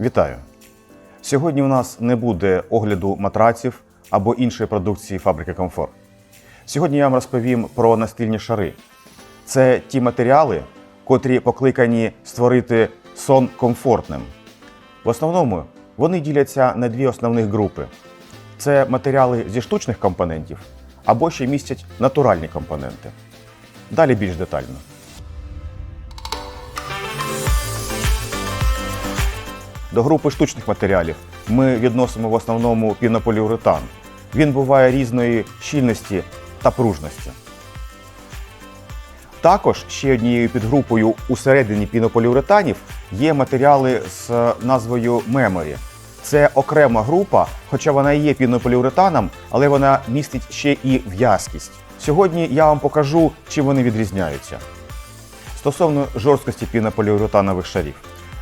Вітаю! Сьогодні у нас не буде огляду матраців або іншої продукції фабрики Комфорт. Сьогодні я вам розповім про настільні шари. Це ті матеріали, котрі покликані створити сон комфортним. В основному вони діляться на дві основних групи: це матеріали зі штучних компонентів або ще містять натуральні компоненти. Далі більш детально. До групи штучних матеріалів ми відносимо в основному пінополіуретан. Він буває різної щільності та пружності. Також ще однією підгрупою усередині пінополіуретанів є матеріали з назвою Memory. Це окрема група, хоча вона і є пінополіуретаном, але вона містить ще і в'язкість. Сьогодні я вам покажу, чим вони відрізняються. Стосовно жорсткості пінополіуретанових шарів.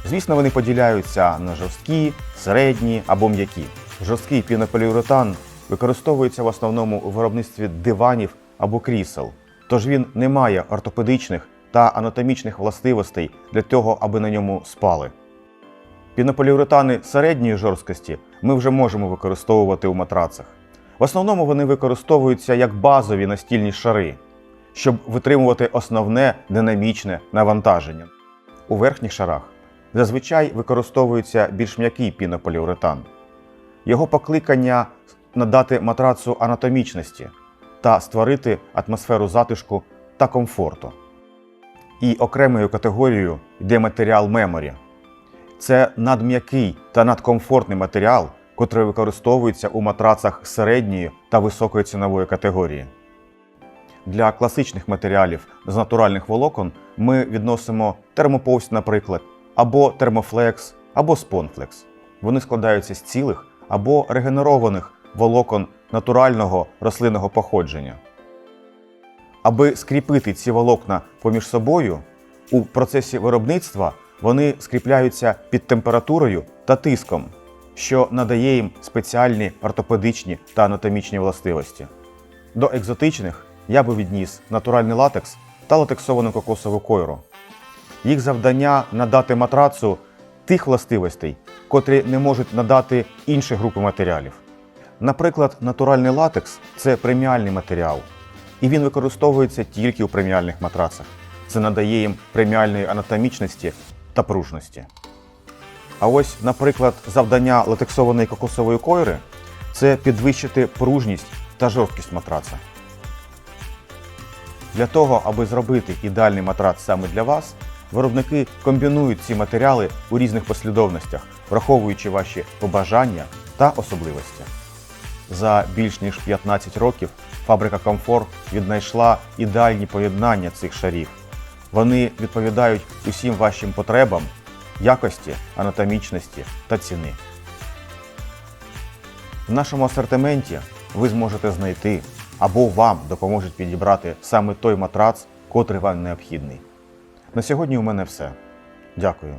Звісно, вони поділяються на жорсткі, середні або м'які. Жорсткий пінополіуретан використовується в основному у виробництві диванів або крісел, тож він не має ортопедичних та анатомічних властивостей для того, аби на ньому спали. Пінополіуретани середньої жорсткості ми вже можемо використовувати у матрацах. В основному вони використовуються як базові настільні шари, щоб витримувати основне динамічне навантаження. У верхніх шарах зазвичай використовується більш м'який пінополіуретан. Його покликання надати матрацу анатомічності та створити атмосферу затишку та комфорту. І окремою категорією йде матеріал меморі. Це надм'який та надкомфортний матеріал, котрий використовується у матрацах середньої та високої цінової категорії. Для класичних матеріалів з натуральних волокон ми відносимо термоповсть, наприклад, або термофлекс, або спонфлекс. Вони складаються з цілих або регенерованих волокон натурального рослинного походження. Аби скріпити ці волокна поміж собою, у процесі виробництва вони скріпляються під температурою та тиском, що надає їм спеціальні ортопедичні та анатомічні властивості. До екзотичних я би відніс натуральний латекс та латексовану кокосову койру. Їх завдання надати матрацу тих властивостей, котрі не можуть надати інші групи матеріалів. Наприклад, натуральний латекс це преміальний матеріал, і він використовується тільки у преміальних матрацах. Це надає їм преміальної анатомічності та пружності. А ось, наприклад, завдання латексованої кокосової койри це підвищити пружність та жорсткість матраца. Для того, аби зробити ідеальний матрац саме для вас, виробники комбінують ці матеріали у різних послідовностях, враховуючи ваші побажання та особливості. За більш ніж 15 років фабрика Комфорт віднайшла ідеальні поєднання цих шарів. Вони відповідають усім вашим потребам, якості, анатомічності та ціни. В нашому асортименті ви зможете знайти або вам допоможуть підібрати саме той матрац, котрий вам необхідний. На сьогодні у мене все. Дякую.